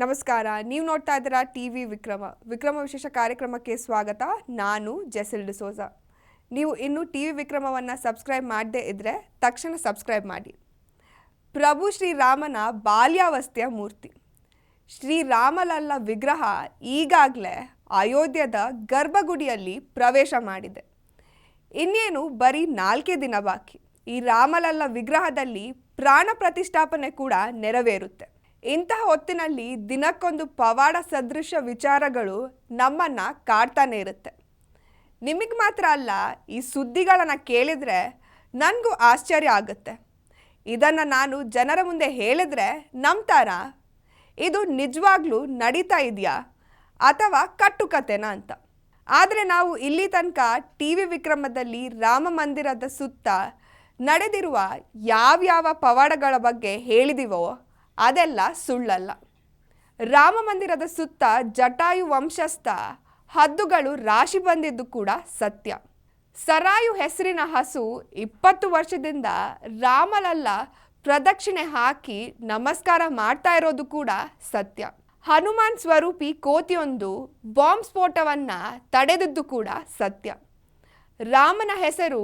ನಮಸ್ಕಾರ, ನೀವು ನೋಡ್ತಾ ಇದ್ದೀರಾ ಟಿ ವಿ ವಿಕ್ರಮ. ವಿಕ್ರಮ ವಿಶೇಷ ಕಾರ್ಯಕ್ರಮಕ್ಕೆ ಸ್ವಾಗತ. ನಾನು ಜೆಸಿಲ್ ಡಿಸೋಜಾ ನೀವು ಇನ್ನೂ ಟಿ ವಿ ವಿಕ್ರಮವನ್ನು ಸಬ್ಸ್ಕ್ರೈಬ್ ಮಾಡದೇ ಇದ್ದರೆ ತಕ್ಷಣ ಸಬ್ಸ್ಕ್ರೈಬ್ ಮಾಡಿ. ಪ್ರಭು ಶ್ರೀರಾಮನ ಬಾಲ್ಯಾವಸ್ಥೆಯ ಮೂರ್ತಿ. ಶ್ರೀರಾಮಲಲ್ಲ ವಿಗ್ರಹ ಈಗಾಗಲೇ ಅಯೋಧ್ಯದ ಗರ್ಭಗುಡಿಯಲ್ಲಿ ಪ್ರವೇಶ ಮಾಡಿದೆ. ಇನ್ನೇನು ಬರೀ ನಾಲ್ಕೇ ದಿನ ಬಾಕಿ. ಈ ರಾಮಲಲ್ಲ ವಿಗ್ರಹದಲ್ಲಿ ಪ್ರಾಣ ಪ್ರತಿಷ್ಠಾಪನೆ ಕೂಡ ನೆರವೇರುತ್ತೆ. ಇಂತಹ ಹೊತ್ತಿನಲ್ಲಿ ದಿನಕ್ಕೊಂದು ಪವಾಡ ಸದೃಶ ವಿಚಾರಗಳು ನಮ್ಮನ್ನ ಕಾಡ್ತಾನೆ ಇರುತ್ತೆ. ನಿಮಗೆ ಮಾತ್ರ ಅಲ್ಲ, ಈ ಸುದ್ದಿಗಳನ್ನು ಕೇಳಿದರೆ ನನಗೂ ಆಶ್ಚರ್ಯ ಆಗುತ್ತೆ. ಇದನ್ನು ನಾನು ಜನರ ಮುಂದೆ ಹೇಳಿದ್ರೆ ನಂಬ್ತಾರ? ಇದು ನಿಜವಾಗ್ಲೂ ನಡೀತಾ ಇದೆಯಾ? ಅಥವಾ ಕಟ್ಟುಕತೆನಾ ಅಂತ? ಆದರೆ ನಾವು ಇಲ್ಲಿ ತನಕ ಟಿ ವಿ ವಿಕ್ರಮದಲ್ಲಿ ರಾಮ ಮಂದಿರದ ಸುತ್ತ ನಡೆದಿರುವ ಯಾವ್ಯಾವ ಪವಾಡಗಳ ಬಗ್ಗೆ ಹೇಳಿದಿವೋ ಅದೆಲ್ಲ ಸುಳ್ಳಲ್ಲ. ರಾಮ ಮಂದಿರದ ಸುತ್ತ ಜಟಾಯು ವಂಶಸ್ಥ ಹದ್ದುಗಳು ರಾಶಿ ಬಂದಿದ್ದು ಕೂಡ ಸತ್ಯ. ಸರಾಯು ಹೆಸರಿನ ಹಸು ಇಪ್ಪತ್ತು ವರ್ಷದಿಂದ ರಾಮಲಲ್ಲ ಪ್ರದಕ್ಷಿಣೆ ಹಾಕಿ ನಮಸ್ಕಾರ ಮಾಡ್ತಾ ಇರೋದು ಕೂಡ ಸತ್ಯ. ಹನುಮಾನ್ ಸ್ವರೂಪಿ ಕೋತಿಯೊಂದು ಬಾಂಬ್ ಸ್ಫೋಟವನ್ನು ತಡೆದದ್ದು ಕೂಡ ಸತ್ಯ. ರಾಮನ ಹೆಸರು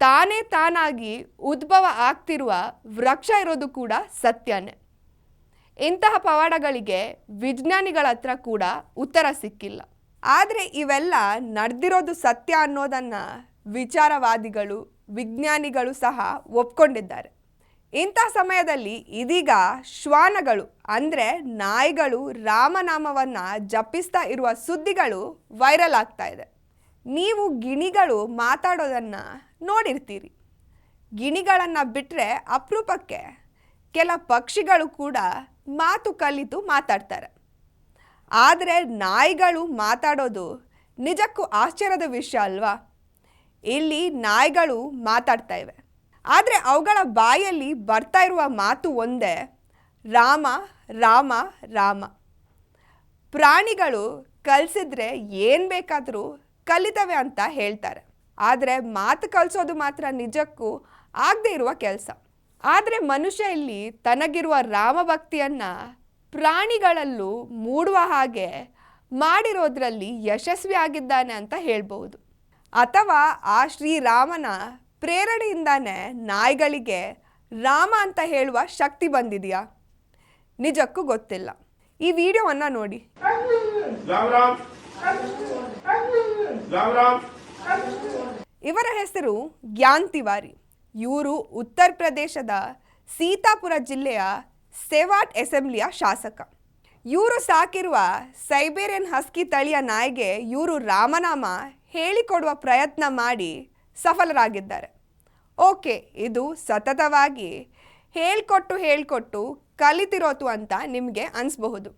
ತಾನೇ ತಾನಾಗಿ ಉದ್ಭವ ಆಗ್ತಿರುವ ವೃಕ್ಷ ಇರೋದು ಕೂಡ ಸತ್ಯನೇ. ಇಂತಹ ಪವಾಡಗಳಿಗೆ ವಿಜ್ಞಾನಿಗಳ ಹತ್ರ ಕೂಡ ಉತ್ತರ ಸಿಕ್ಕಿಲ್ಲ. ಆದರೆ ಇವೆಲ್ಲ ನಡೆದಿರೋದು ಸತ್ಯ ಅನ್ನೋದನ್ನು ವಿಚಾರವಾದಿಗಳು, ವಿಜ್ಞಾನಿಗಳು ಸಹ ಒಪ್ಕೊಂಡಿದ್ದಾರೆ. ಇಂಥ ಸಮಯದಲ್ಲಿ ಇದೀಗ ಶ್ವಾನಗಳು, ಅಂದರೆ ನಾಯಿಗಳು ರಾಮನಾಮವನ್ನು ಜಪಿಸ್ತಾ ಇರುವ ಸುದ್ದಿಗಳು ವೈರಲ್ ಆಗ್ತಾ ಇದೆ. ನೀವು ಗಿಣಿಗಳು ಮಾತಾಡೋದನ್ನು ನೋಡಿರ್ತೀರಿ. ಗಿಣಿಗಳನ್ನು ಬಿಟ್ಟರೆ ಅಪರೂಪಕ್ಕೆ ಕೆಲ ಪಕ್ಷಿಗಳು ಕೂಡ ಮಾತು ಕಲಿತು ಮಾತಾಡ್ತಾರೆ. ಆದರೆ ನಾಯಿಗಳು ಮಾತಾಡೋದು ನಿಜಕ್ಕೂ ಆಶ್ಚರ್ಯದ ವಿಷಯ ಅಲ್ವಾ? ಇಲ್ಲಿ ನಾಯಿಗಳು ಮಾತಾಡ್ತಾ ಇವೆ. ಆದರೆ ಅವುಗಳ ಬಾಯಲ್ಲಿ ಬರ್ತಾ ಇರುವ ಮಾತು ಒಂದೇ, ರಾಮ ರಾಮ ರಾಮ. ಪ್ರಾಣಿಗಳು ಕಲಿಸಿದ್ರೆ ಏನು ಬೇಕಾದರೂ ಕಲಿತವೆ ಅಂತ ಹೇಳ್ತಾರೆ. ಆದರೆ ಮಾತು ಕಲಿಸೋದು ಮಾತ್ರ ನಿಜಕ್ಕೂ ಆಗದೇ ಇರುವ ಕೆಲಸ. ಆದರೆ ಮನುಷ್ಯ ಇಲ್ಲಿ ತನಗಿರುವ ರಾಮಭಕ್ತಿಯನ್ನು ಪ್ರಾಣಿಗಳಲ್ಲೂ ಮೂಡುವ ಹಾಗೆ ಮಾಡಿರೋದ್ರಲ್ಲಿ ಯಶಸ್ವಿಯಾಗಿದ್ದಾನೆ ಅಂತ ಹೇಳ್ಬೋದು ಅಥವಾ ಆ ಶ್ರೀರಾಮನ ಪ್ರೇರಣೆಯಿಂದಾನೇ ನಾಯಿಗಳಿಗೆ ರಾಮ ಅಂತ ಹೇಳುವ ಶಕ್ತಿ ಬಂದಿದೆಯಾ? ನಿಜಕ್ಕೂ ಗೊತ್ತಿಲ್ಲ. ಈ ವಿಡಿಯೋವನ್ನು ನೋಡಿ. ಇವರ ಹೆಸರು ಜ್ಞಾನ್ ತಿವಾರಿ ಇವರು ಉತ್ತರ ಪ್ರದೇಶದ ಸೀತಾಪುರ ಜಿಲ್ಲೆಯ ಸೆವಾಟ್ ಅಸೆಂಬ್ಲಿಯ ಶಾಸಕ. ಇವರು ಸಾಕಿರುವ ಸೈಬೇರಿಯನ್ ಹಸ್ಕಿ ತಳಿಯ ನಾಯಿಗೆ ಇವರು ರಾಮನಾಮ ಹೇಳಿಕೊಡುವ ಪ್ರಯತ್ನ ಮಾಡಿ ಸಫಲರಾಗಿದ್ದಾರೆ. ಓಕೆ, ಇದು ಸತತವಾಗಿ ಹೇಳ್ಕೊಟ್ಟು ಹೇಳ್ಕೊಟ್ಟು ಕಲಿತಿರೋತು ಅಂತ ನಿಮಗೆ ಅನಿಸ್ಬಹುದು.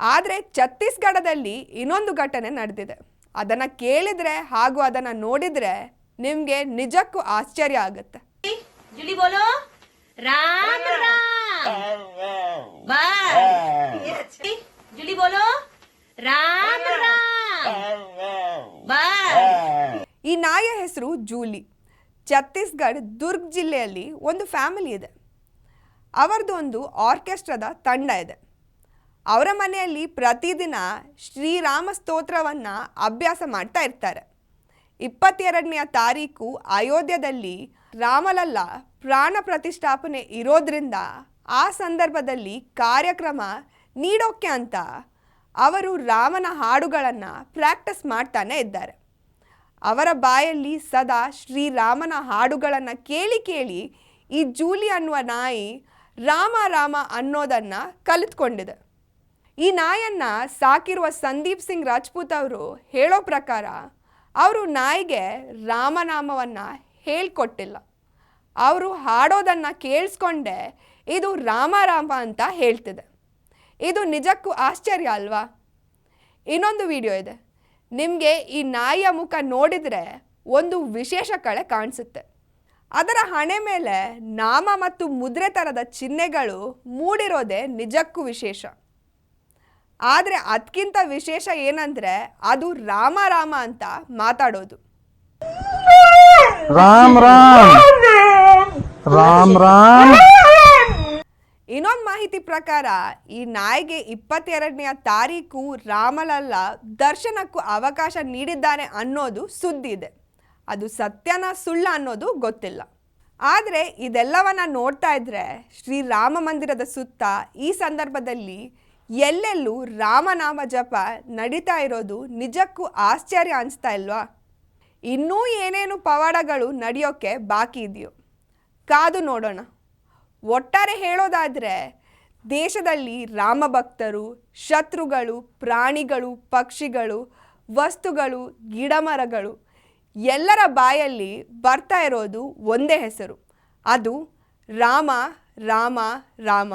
ಆದರೆ ಛತ್ತೀಸ್ಗಢದಲ್ಲಿ ಇನ್ನೊಂದು ಘಟನೆ ನಡೆದಿದೆ. ಅದನ್ನು ಕೇಳಿದರೆ ಹಾಗೂ ಅದನ್ನು ನೋಡಿದರೆ ನಿಮ್ಗೆ ನಿಜಕ್ಕೂ ಆಶ್ಚರ್ಯ ಆಗುತ್ತೆ. ರಾಮ ಈ ನಾಯ ಹೆಸರು ಜೂಲಿ. ಛತ್ತೀಸ್ಗಢ ದುರ್ಗ್ ಜಿಲ್ಲೆಯಲ್ಲಿ ಒಂದು ಫ್ಯಾಮಿಲಿ ಇದೆ. ಅವರದು ಒಂದು ಆರ್ಕೆಸ್ಟ್ರಾದ ತಂಡ ಇದೆ. ಅವರ ಮನೆಯಲ್ಲಿ ಪ್ರತಿದಿನ ಶ್ರೀರಾಮ ಸ್ತೋತ್ರವನ್ನು ಅಭ್ಯಾಸ ಮಾಡ್ತಾ ಇರ್ತಾರೆ. ಇಪ್ಪತ್ತೆರಡನೆಯ ತಾರೀಕು ಅಯೋಧ್ಯದಲ್ಲಿ ರಾಮಲಲ್ಲ ಪ್ರಾಣ ಪ್ರತಿಷ್ಠಾಪನೆ ಇರೋದ್ರಿಂದ ಆ ಸಂದರ್ಭದಲ್ಲಿ ಕಾರ್ಯಕ್ರಮ ನೀಡೋಕ್ಕೆ ಅಂತ ಅವರು ರಾಮನ ಹಾಡುಗಳನ್ನು ಪ್ರಾಕ್ಟೀಸ್ ಮಾಡ್ತಾನೆ ಇದ್ದಾರೆ. ಅವರ ಬಾಯಲ್ಲಿ ಸದಾ ಶ್ರೀರಾಮನ ಹಾಡುಗಳನ್ನು ಕೇಳಿ ಕೇಳಿ ಈ ಜೂಲಿ ಅನ್ನುವ ನಾಯಿ ರಾಮ ರಾಮ ಅನ್ನೋದನ್ನು ಕಲಿತ್ಕೊಂಡಿದೆ. ಈ ನಾಯನ್ನು ಸಾಕಿರುವ ಸಂದೀಪ್ ಸಿಂಗ್ ರಾಜ್ಪೂತ್ ಅವರು ಹೇಳೋ ಪ್ರಕಾರ ಅವರು ನಾಯಿಗೆ ರಾಮನಾಮವನ್ನು ಹೇಳ್ಕೊಟ್ಟಿಲ್ಲ. ಅವರು ಹಾಡೋದನ್ನು ಕೇಳಿಸ್ಕೊಂಡೆ, ಇದು ರಾಮ ರಾಮ ಅಂತ ಹೇಳ್ತಿದೆ. ಇದು ನಿಜಕ್ಕೂ ಆಶ್ಚರ್ಯ ಅಲ್ವಾ? ಇನ್ನೊಂದು ವಿಡಿಯೋ ಇದೆ. ನಿಮಗೆ ಈ ನಾಯಿಯ ಮುಖ ನೋಡಿದರೆ ಒಂದು ವಿಶೇಷ ಕಳೆ ಕಾಣಿಸುತ್ತೆ. ಅದರ ಹಣೆ ಮೇಲೆ ನಾಮ ಮತ್ತು ಮುದ್ರೆ ಥರದ ಚಿಹ್ನೆಗಳು ಮೂಡಿರೋದೇ ನಿಜಕ್ಕೂ ವಿಶೇಷ. ಆದರೆ ಅದಕ್ಕಿಂತ ವಿಶೇಷ ಏನಂದ್ರೆ ಅದು ರಾಮ ರಾಮ ಅಂತ ಮಾತಾಡೋದು. ರಾಮ್ ರಾಮ್. ರಾಮ್ ರಾಮ್. ಇನ್ನೊಂದು ಮಾಹಿತಿ ಪ್ರಕಾರ ಈ ನಾಯಿಗೆ ಇಪ್ಪತ್ತೆರಡನೆಯ ತಾರೀಕು ರಾಮಲಲ್ಲ ದರ್ಶನಕ್ಕೂ ಅವಕಾಶ ನೀಡಿದ್ದಾನೆ ಅನ್ನೋದು ಸುದ್ದಿ ಇದೆ. ಅದು ಸತ್ಯನ ಸುಳ್ಳ ಅನ್ನೋದು ಗೊತ್ತಿಲ್ಲ. ಆದರೆ ಇದೆಲ್ಲವನ್ನ ನೋಡ್ತಾ ಇದ್ರೆ ಶ್ರೀರಾಮ ಮಂದಿರದ ಸುತ್ತ ಈ ಸಂದರ್ಭದಲ್ಲಿ ಎಲ್ಲೆಲ್ಲೂ ರಾಮನಾಮ ಜಪ ನಡೀತಾ ಇರೋದು ನಿಜಕ್ಕೂ ಆಶ್ಚರ್ಯ ಅನಿಸ್ತಾ ಇಲ್ವಾ? ಇನ್ನೂ ಏನೇನು ಪವಾಡಗಳು ನಡೆಯೋಕ್ಕೆ ಬಾಕಿ ಇದೆಯೋ? ಕಾದು ನೋಡೋಣ. ಒಟ್ಟಾರೆ ಹೇಳೋದಾದರೆ, ದೇಶದಲ್ಲಿ ರಾಮಭಕ್ತರು, ಶತ್ರುಗಳು, ಪ್ರಾಣಿಗಳು, ಪಕ್ಷಿಗಳು, ವಸ್ತುಗಳು, ಗಿಡಮರಗಳು ಎಲ್ಲರ ಬಾಯಲ್ಲಿ ಬರ್ತಾ ಇರೋದು ಒಂದೇ ಹೆಸರು. ಅದು ರಾಮ ರಾಮ ರಾಮ.